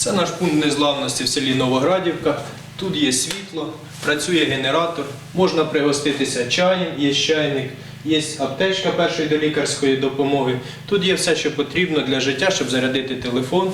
Це наш пункт незламності в селі Новоградівка. Тут є світло, працює генератор, можна пригоститися чаєм, є чайник, є аптечка першої долікарської допомоги. Тут є все, що потрібно для життя, щоб зарядити телефон.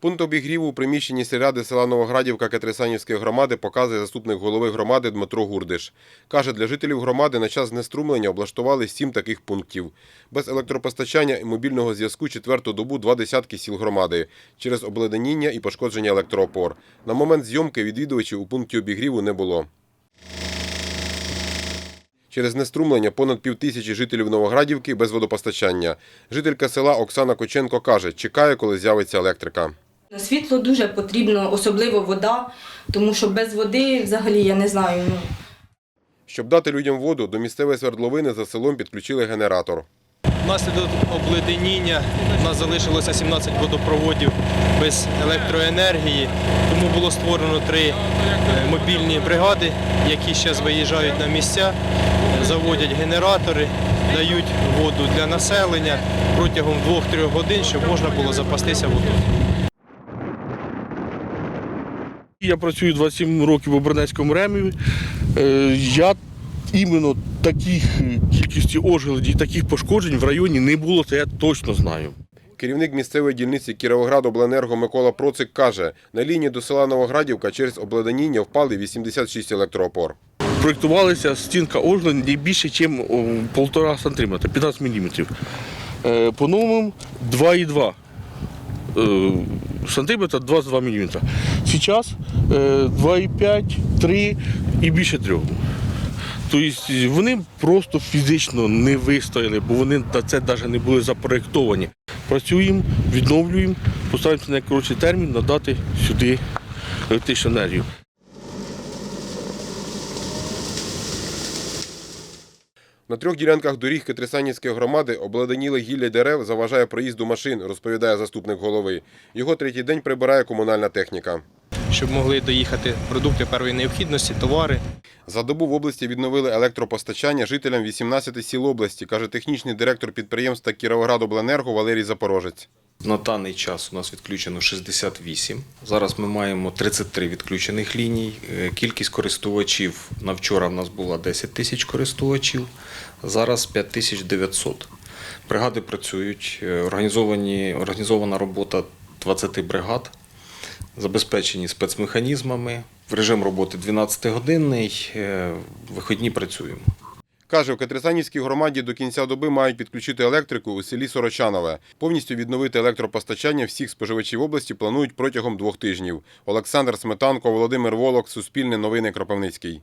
Пункт обігріву у приміщенні сільради села Новоградівка Катрисанівської громади показує заступник голови громади Дмитро Гурдиш. Каже, для жителів громади на час знеструмлення облаштували сім таких пунктів. Без електропостачання і мобільного зв'язку четверту добу два десятки сіл громади через обледеніння і пошкодження електроопор. На момент зйомки відвідувачів у пункті обігріву не було. Через неструмлення понад півтисячі жителів Новоградівки без водопостачання. Жителька села Оксана Коченко каже, чекає, коли з'явиться електрика. Світло дуже потрібно, особливо вода, тому що без води взагалі я не знаю. Ну, Щоб дати людям воду, до місцевої свердловини за селом підключили генератор. Внаслідок обледеніння у нас залишилося 17 водопроводів без електроенергії, тому було створено три е, мобільні бригади, які зараз виїжджають на місця, заводять генератори, дають воду для населення протягом 2-3 годин, щоб можна було запастися водою. Я працюю 27 років в Обернецькому реміві. Е, Я іменно таких е, кількості ожеледів, таких пошкоджень в районі не було, це я точно знаю. Керівник місцевої дільниці Кіровоградобленерго Микола Процик каже, на лінії до села Новоградівка через обледеніння впали 86 електроопор. Проєктувалася стінка ожеледь не більше, ніж 1,5 см, 15 мм. Е, По новому 2,2 е, сантиметра, 22 мм. Зараз е, 2,5, 3 і більше 3. Тобто вони просто фізично не вистояли, бо вони на це навіть не були запроєктовані. Працюємо, відновлюємо, постараємося на найкоротший термін надати сюди електричну енергію. На трьох ділянках доріг Катрисанівської громади обладеніли гілля дерев заважає проїзду машин, розповідає заступник голови. Його третій день прибирає комунальна техніка. щоб могли доїхати продукти першої необхідності, товари. За добу в області відновили електропостачання жителям 18 сіл області, каже технічний директор підприємства Кіровоградобленерго Валерій Запорожець. На даний час у нас відключено 68. Зараз ми маємо 33 відключених ліній. Е, Кількість користувачів на вчора в нас була 10 тисяч користувачів, зараз 5900. Бригади працюють, е, організовані, організована робота 20 бригад, забезпечені спецмеханізмами. В режим роботи 12-годинний, е, вихідні працюємо. Каже, в Катерсанівській громаді до кінця доби мають підключити електрику у селі Сорочанове. Повністю відновити електропостачання всіх споживачів області планують протягом двох тижнів. Олександр Сметанко, Володимир Волок, Суспільне новини Кропивницький.